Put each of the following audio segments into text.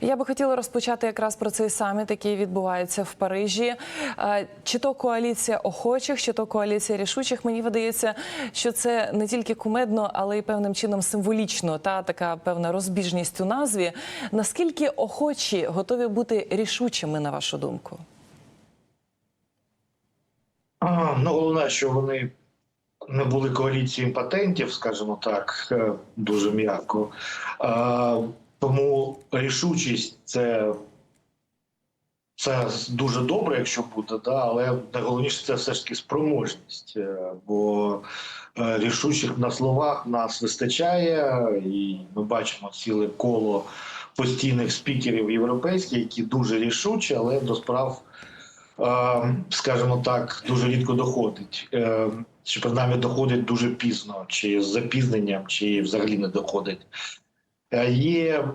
Я би хотіла розпочати якраз про цей саміт, який відбувається в Парижі. Е, Чи то коаліція охочих, чи то коаліція рішучих. Мені видається, що це не тільки кумедно, але й певним чином символічно. Та така певна розбіжність у назві. Наскільки охочі готові бути рішучими, на вашу думку? А, ну, головне, що вони не були коаліцією імпотентів, скажімо так, е, дуже м'яко. Тому рішучість це, це дуже добре, якщо буде, да, але найголовніше це все ж таки спроможність. е, Бо е, рішучих на словах нас вистачає, і ми бачимо ціле коло постійних спікерів європейських, які дуже рішучі, але до справ е, скажімо так, дуже рідко доходить. Чи принаймні доходить дуже пізно, чи з запізненням, чи взагалі не доходить. Е, Є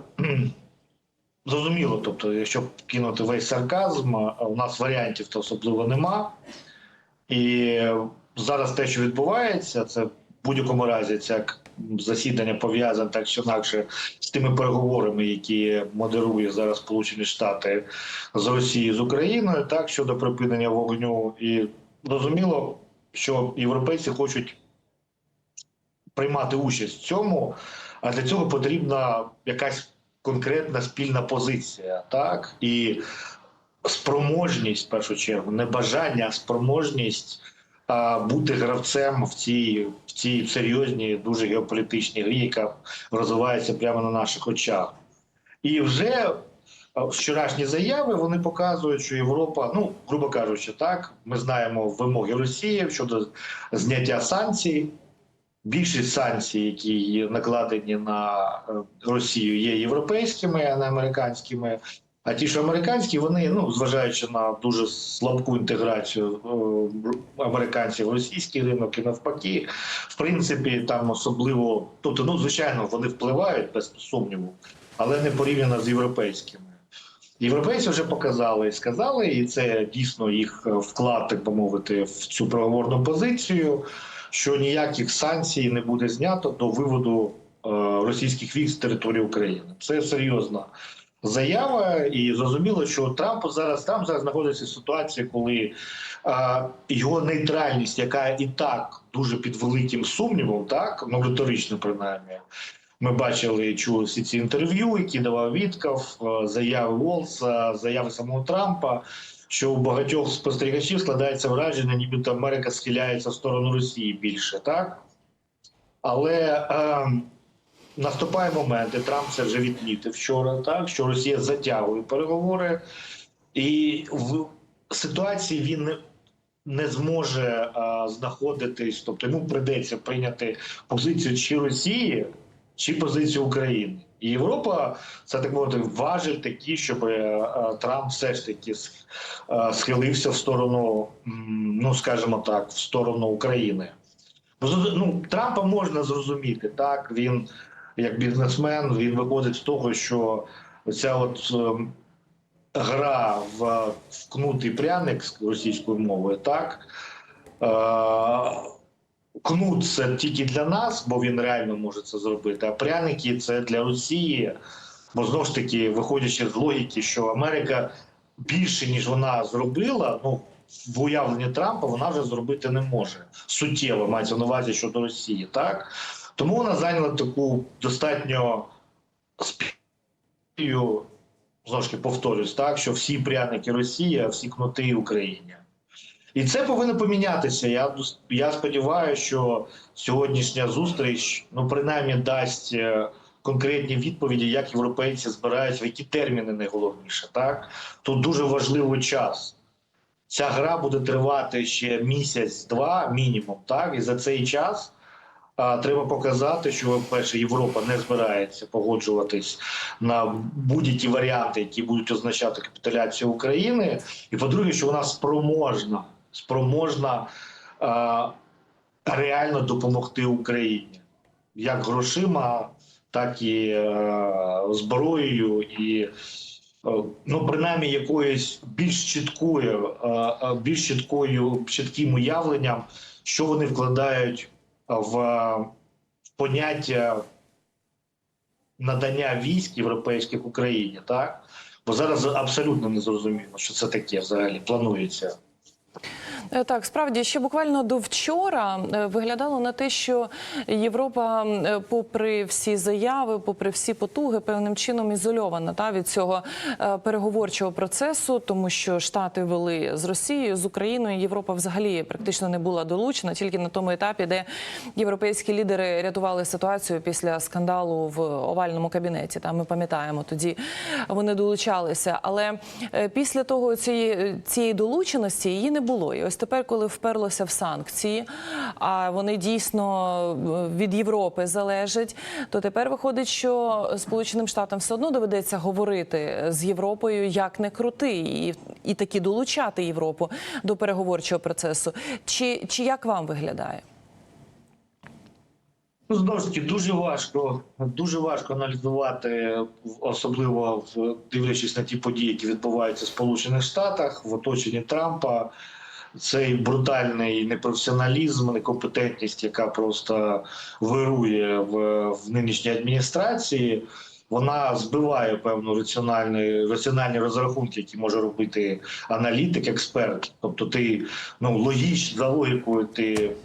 зрозуміло, тобто, якщо кинути весь сарказм, у нас варіантів то особливо нема. І зараз те, що відбувається, це в будь-якому разі це засідання пов'язане так чи інакше з тими переговорами, які модерує зараз Сполучені Штати з Росією з Україною, так щодо припинення вогню, і зрозуміло, що європейці хочуть приймати участь в цьому, а для цього потрібна якась конкретна спільна позиція, так і спроможність в першу чергу, не бажання, а спроможність а, бути гравцем в цій в цій серйозній, дуже геополітичній грі, яка розвивається прямо на наших очах. І вже вчорашні заяви вони показують, що Європа, ну грубо кажучи, так ми знаємо вимоги Росії щодо зняття санкцій. Більшість санкцій, які накладені на е, Росію, є європейськими, а не американськими. А ті, що американські, вони, ну зважаючи на дуже слабку інтеграцію е, американців в російський ринок і навпаки, в принципі, там особливо, тобто, ну звичайно, вони впливають без сумніву, але не порівняно з європейськими. Європейці вже показали і сказали, і це дійсно їх е, вклад, так би мовити, в цю переговорну позицію, що ніяких санкцій не буде знято до виводу е, російських військ з території України. Це серйозна заява, і зрозуміло, що Трамп зараз Трамп зараз знаходиться в ситуації, коли е, його нейтральність, яка і так дуже під великим сумнівом, так ну риторично принаймні. Ми бачили чули всі ці інтерв'ю, які давав Вітков, е, заяви Волса, заяви самого Трампа. Що у багатьох спостерігачів складається враження, нібито Америка схиляється в сторону Росії більше, так? Але е, наступає момент, і Трамп це вже відмітив вчора, так що Росія затягує переговори, і в ситуації він не, не зможе е, знаходитись, тобто йому прийдеться прийняти позицію чи Росії, чи позицію України. І Європа це так мовити важель такий, щоб е, е, Трамп все ж таки е, схилився в сторону, ну скажімо так, в сторону України. Ну, Трампа можна зрозуміти, так він як бізнесмен він виходить з того, що ця от е, гра в вкнутий пряник з російською мовою, так. Кнут це тільки для нас, бо він реально може це зробити. А пряники це для Росії. Бо знову ж таки, виходячи з логіки, що Америка більше ніж вона зробила, ну в уявленні Трампа вона вже зробити не може суттєво мається на увазі щодо Росії, так тому вона зайняла таку достатньо знову ж таки повторюсь, так що всі пряники Росії, а всі кнути Україні. І це повинно помінятися. Я я сподіваюся, що сьогоднішня зустріч ну принаймні дасть е, конкретні відповіді, як європейці збираються, в які терміни найголовніше. Так тут дуже важливий час. Ця гра буде тривати ще місяць-два, мінімум. Так, і за цей час а, треба показати, що перше Європа не збирається погоджуватись на будь-які варіанти, які будуть означати капітуляцію України. І по-друге, що вона спроможна, спроможна а, реально допомогти Україні як грошима, так і е, зброєю, і е, ну принаймні якоюсь більш чіткою, е, е, більш чіткою чітким уявленням, що вони вкладають в, в поняття надання військ європейських Україні, так? Бо зараз абсолютно не зрозуміло, що це таке взагалі планується. Е, Так, справді ще буквально до вчора е, виглядало на те, що Європа, е, попри всі заяви, попри всі потуги, певним чином ізольована та від цього переговорчого процесу, тому що Штати вели з Росією, з Україною. Європа взагалі практично не була долучена, тільки на тому етапі, де європейські лідери рятували ситуацію після скандалу в овальному кабінеті. Та ми пам'ятаємо, тоді вони долучалися. Але після того цієї, цієї долученості її не було. І ось тепер, коли вперлося в санкції, а вони дійсно е, від Європи залежать, то тепер виходить, що Сполученим Штатам все одно доведеться говорити з Європою як не крути, і, і таки долучати Європу до переговорчого процесу. Чи, чи як вам виглядає? Ну, знову ж таки, дуже важко, дуже важко аналізувати, особливо дивлячись на ті події, які відбуваються в Сполучених Штатах в оточенні Трампа. Цей брутальний непрофесіоналізм, некомпетентність, яка просто вирує в, в нинішній адміністрації, вона збиває певну раціональні, раціональні розрахунки, які може робити аналітик, експерт. Тобто, ти ну логіч за логікою, ти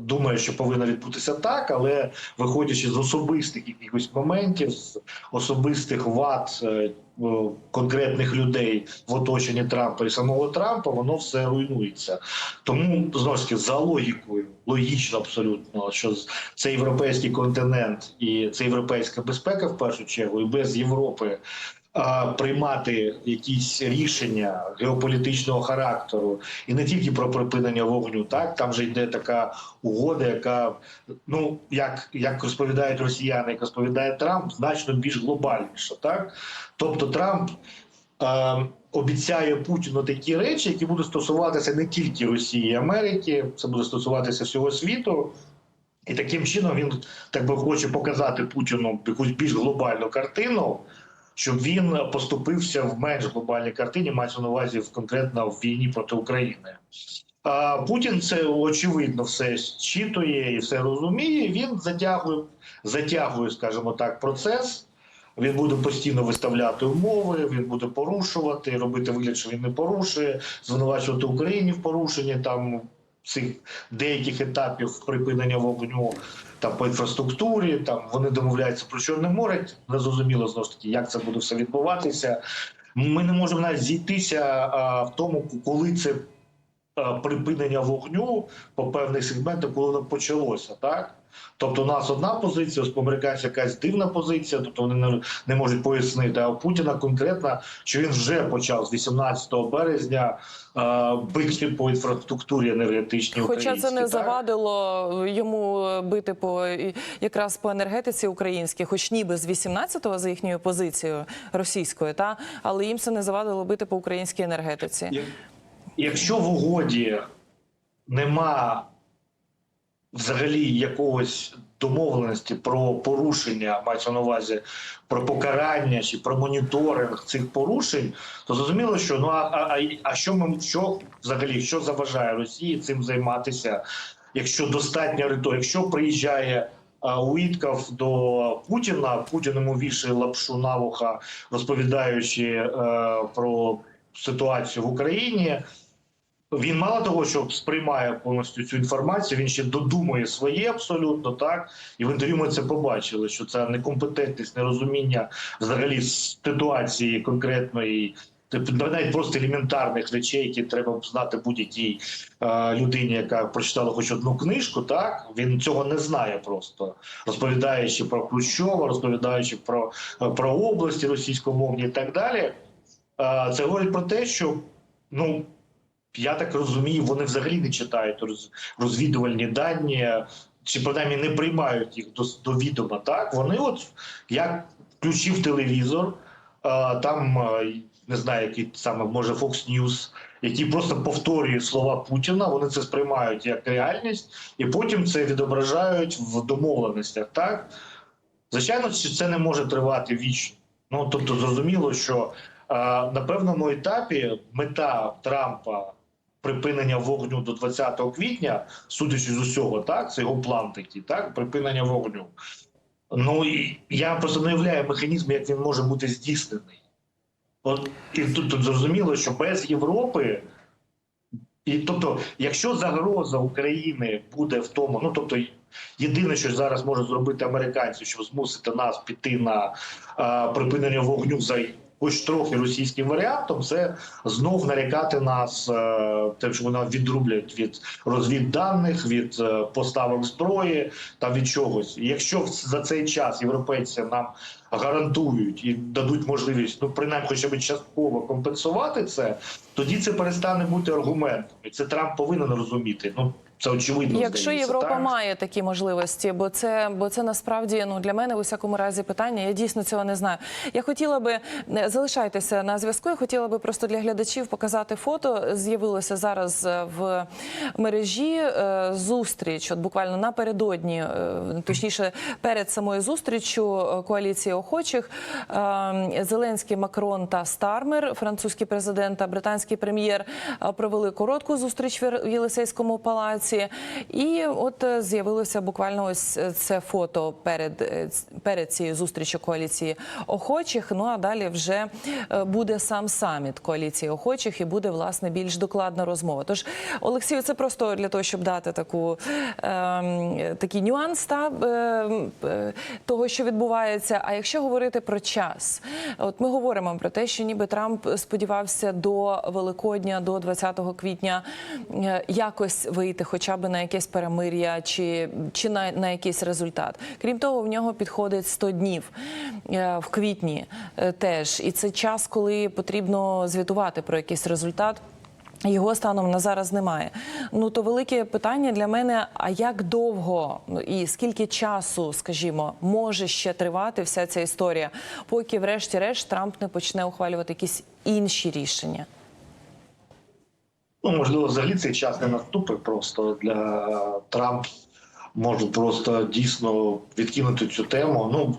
думає, що повинно відбутися так, але виходячи з особистих якихось моментів, з особистих вад е, конкретних людей в оточенні Трампа і самого Трампа, воно все руйнується. Тому знову ж таки за логікою, логічно абсолютно, що це європейський континент і це європейська безпека в першу чергу, і без Європи. А, Приймати якісь рішення геополітичного характеру і не тільки про припинення вогню, так там же йде така угода, яка ну як, як розповідають росіяни, як розповідає Трамп, значно більш глобальніша. Так, тобто Трамп е, обіцяє Путіну такі речі, які будуть стосуватися не тільки Росії і Америки, це буде стосуватися всього світу. І таким чином він так би хоче показати Путіну якусь більш глобальну картину, щоб він поступився в менш глобальній картині, мається на увазі в конкретно в війні проти України. А Путін це очевидно все зчитує і все розуміє. Він затягує, затягує, скажімо так, процес. Він буде постійно виставляти умови, він буде порушувати, робити вигляд, що він не порушує, звинувачувати Україні в порушенні там цих деяких етапів припинення вогню там по інфраструктурі. Там вони домовляються про Чорне море. Не зрозуміло знову ж таки, як це буде все відбуватися. Ми не можемо навіть зійтися а, в тому, коли це припинення вогню по певних сегментах, коли воно почалося, так. Тобто, у нас одна позиція, у американців якась дивна позиція, тобто вони не, не можуть пояснити. А у Путіна конкретно, що він вже почав з 18 березня е, бити по інфраструктурі енергетичній Хоча це не так? завадило йому бити по якраз по енергетиці українській, хоч ніби з 18-го за їхньою позицією російською, та але їм це не завадило бити по українській енергетиці. Якщо в угоді нема взагалі якогось домовленості про порушення, мається на увазі про покарання чи про моніторинг цих порушень, то зрозуміло, що ну а, а, а- що ми що взагалі що заважає Росії цим займатися, якщо достатньо рито, якщо приїжджає. а, Уітков до Путіна Путін йому вішає лапшу на вуха, розповідаючи е, про ситуацію в Україні. Він мало того, що сприймає повністю цю інформацію, він ще додумує своє абсолютно так. І в інтерв'ю ми це побачили, що це некомпетентність, нерозуміння взагалі ситуації конкретної, тобто навіть просто елементарних речей, які треба знати будь-якій е, людині, яка прочитала хоч одну книжку. Так він цього не знає просто розповідаючи про Хрущова, розповідаючи про, про області російськомовні і так далі. Е, це говорить про те, що ну. Я так розумію, вони взагалі не читають роз- розвідувальні дані, чи принаймні не приймають їх до, до відома. Так вони, от як включив телевізор, а, там не знаю, який саме може Fox News, який просто повторює слова Путіна. Вони це сприймають як реальність, і потім це відображають в домовленостях. Так звичайно, це не може тривати вічно. Ну тобто, зрозуміло, що а, на певному етапі мета Трампа припинення вогню до 20 квітня, судячи з усього, так це його план такий, так припинення вогню. Ну і я просто не уявляю механізм, як він може бути здійснений. От і тут, тут зрозуміло, що без Європи, і тобто, якщо загроза України буде в тому, ну тобто, єдине, що зараз можуть зробити американці, щоб змусити нас піти на а, припинення вогню за хоч трохи російським варіантом, це знов нарікати нас е, тим, що вони відрублять від розвідданих, від е, поставок зброї та від чогось. І Якщо за цей час європейці нам гарантують і дадуть можливість, ну принаймні, хоча б частково компенсувати це, тоді це перестане бути аргументом. І це Трамп повинен розуміти. Ну це очевидно. Якщо здається, Європа так? має такі можливості, бо це бо це насправді ну для мене у всякому разі питання. Я дійсно цього не знаю. Я хотіла би е, залишайтеся на зв'язку. Я хотіла би просто для глядачів показати фото. З'явилося зараз е, в мережі е, зустріч. От буквально напередодні, точніше, перед самою зустрічю коаліції охочих Зеленський, Макрон та Стармер, французький президент та британський прем'єр провели коротку зустріч в в Єлисейському палаці. І от е, з'явилося буквально ось е, це фото перед, е, перед цією зустрічю коаліції охочих. Ну а далі вже е, буде сам саміт коаліції охочих і буде власне більш докладна розмова. Тож, Олексію, це просто для того, щоб дати таку ем, такий нюанс та е, того, що відбувається. А якщо говорити про час, от ми говоримо про те, що ніби Трамп сподівався до Великодня, до 20 квітня е, якось вийти, хоча б на якесь перемир'я чи, чи на, на якийсь результат. Крім того, в нього підходить 100 днів е, в квітні е, теж, і це час, коли потрібно звітувати про якийсь результат. Його станом на зараз немає. Ну то велике питання для мене: а як довго ну, і скільки часу, скажімо, може ще тривати вся ця історія, поки, врешті-решт, Трамп не почне ухвалювати якісь інші рішення? Ну, можливо, взагалі цей час не наступить просто для Трамп може просто дійсно відкинути цю тему. Ну,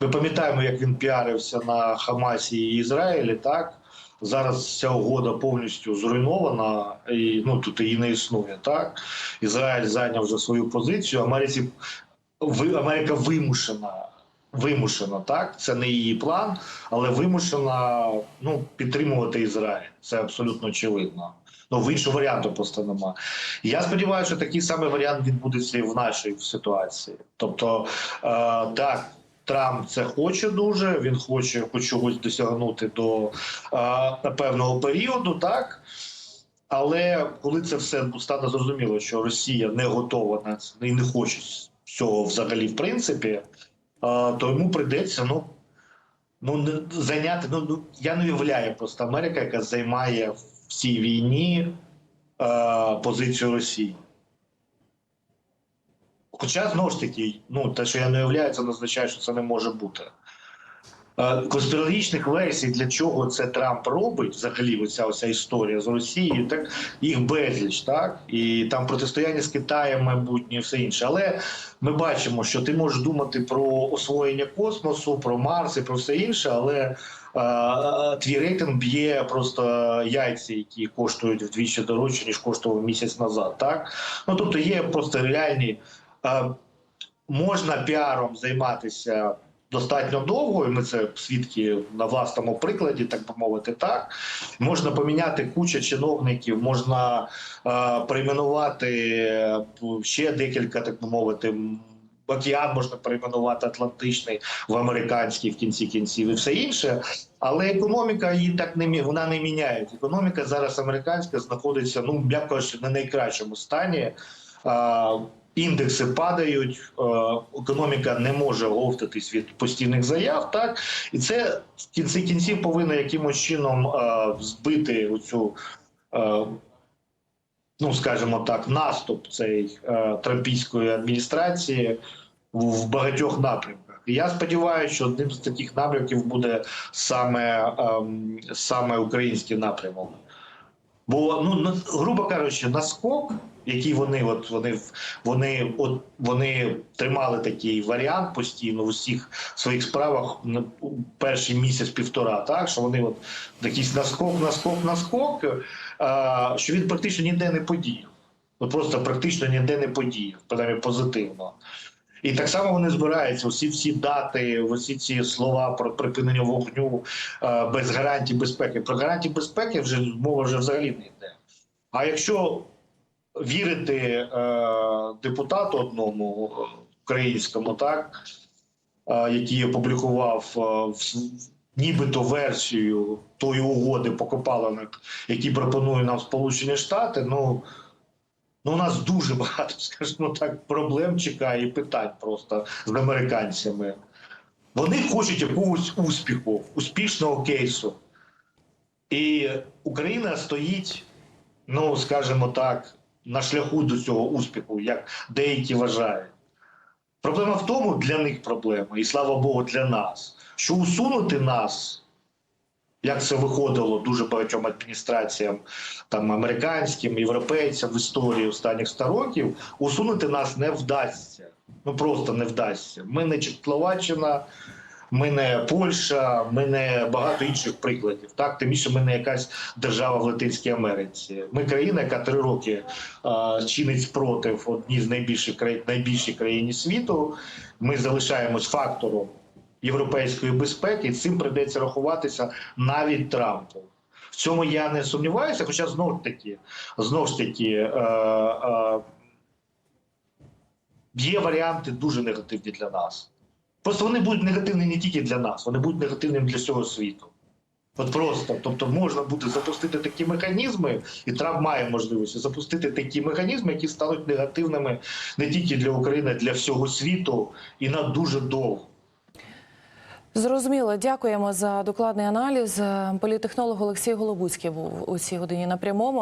ми пам'ятаємо, як він піарився на Хамасі і Ізраїлі, так? Зараз ця угода повністю зруйнована, і ну тут її не існує. Так Ізраїль зайняв вже свою позицію. Америці ви Америка вимушена. Вимушена, так це не її план, але вимушена ну підтримувати Ізраїль. Це абсолютно очевидно. Ну в іншого варіанту просто нема. І Я сподіваюся, що такий самий варіант відбудеться і в нашій ситуації. Тобто, е, так, Трамп це хоче дуже. Він хоче хоч чогось досягнути до е, певного періоду, так. Але коли це все стане зрозуміло, що Росія не готова на це і не хоче цього взагалі, в принципі, е, то йому прийдеться ну, ну зайняти. Ну, ну я не уявляю просто Америка, яка займає в цій війні е, позицію Росії. Хоча знову ж таки, ну те, що я не уявляю, це не означає, що це не може бути. Е, Конспірологічних версій, для чого це Трамп робить, взагалі, оця, оця історія з Росією, так їх безліч, так і там протистояння з Китаєм, майбутнє, і все інше. Але ми бачимо, що ти можеш думати про освоєння космосу, про Марс і про все інше, але е, е, твій рейтинг б'є просто яйця, які коштують вдвічі дорожче, ніж коштував місяць назад. Так ну тобто є просто реальні. Можна піаром займатися достатньо довго, і ми це свідки на власному прикладі, так би мовити, так можна поміняти кучу чиновників, можна е, перейменувати е, ще декілька, так би мовити. Океан можна перейменувати Атлантичний в американський в кінці кінців і все інше, але економіка її так не вона не міняє. Економіка зараз американська знаходиться, ну м'яко на найкращому стані. Індекси падають, е, економіка не може говтатись від постійних заяв. Так і це в кінці кінців повинно якимось чином е, збити оцю, е, ну скажімо так, наступ цієї е, трампійської адміністрації в, багатьох напрямках. І я сподіваюся, що одним з таких напрямків буде саме, ем, саме український напрямок. Бо ну грубо кажучи, наскок, який вони от вони вони от вони тримали такий варіант постійно в усіх своїх справах перший місяць півтора, так що вони от якийсь наскок, наскок, наскок, а, що він практично ніде не подіяв. От просто практично ніде не подіяв, принаймні позитивно. І так само вони збираються усі всі дати, усі ці слова про припинення вогню е, без гарантій безпеки. Про гарантії безпеки вже мова вже взагалі не йде. А якщо вірити е, депутату одному е, українському, так е, який опублікував е, в- нібито версію тої угоди по копалинах, які пропонує нам Сполучені Штати, ну. Ну, у нас дуже багато, скажімо так, проблем чекає і питань просто з американцями. Вони хочуть якогось успіху, успішного кейсу. І Україна стоїть, ну, скажімо так, на шляху до цього успіху, як деякі вважають. Проблема в тому, для них проблема, і слава Богу, для нас, що усунути нас, як це виходило дуже багатьом адміністраціям, там американським, європейцям в історії останніх 100 років, усунути нас не вдасться. Ну просто не вдасться. Ми не Чехословаччина, ми не Польща, не багато інших прикладів. Так, тим більше ми не якась держава в Латинській Америці. Ми країна, яка три роки е, чинить спротив одній з найбільших країн, найбільшій країні світу. Ми залишаємось фактором європейської безпеки, цим прийдеться рахуватися навіть Трампу. В цьому я не сумніваюся, хоча знову ж таки, знову ж таки, е, е, є варіанти дуже негативні для нас. Просто вони будуть негативні не тільки для нас, вони будуть негативними для всього світу. От просто, тобто, можна буде запустити такі механізми, і Трамп має можливість запустити такі механізми, які стануть негативними не тільки для України, а для всього світу і на дуже довго. Зрозуміло, дякуємо за докладний аналіз. Політехнолог Олексій Голобуцький був у цій годині на прямому.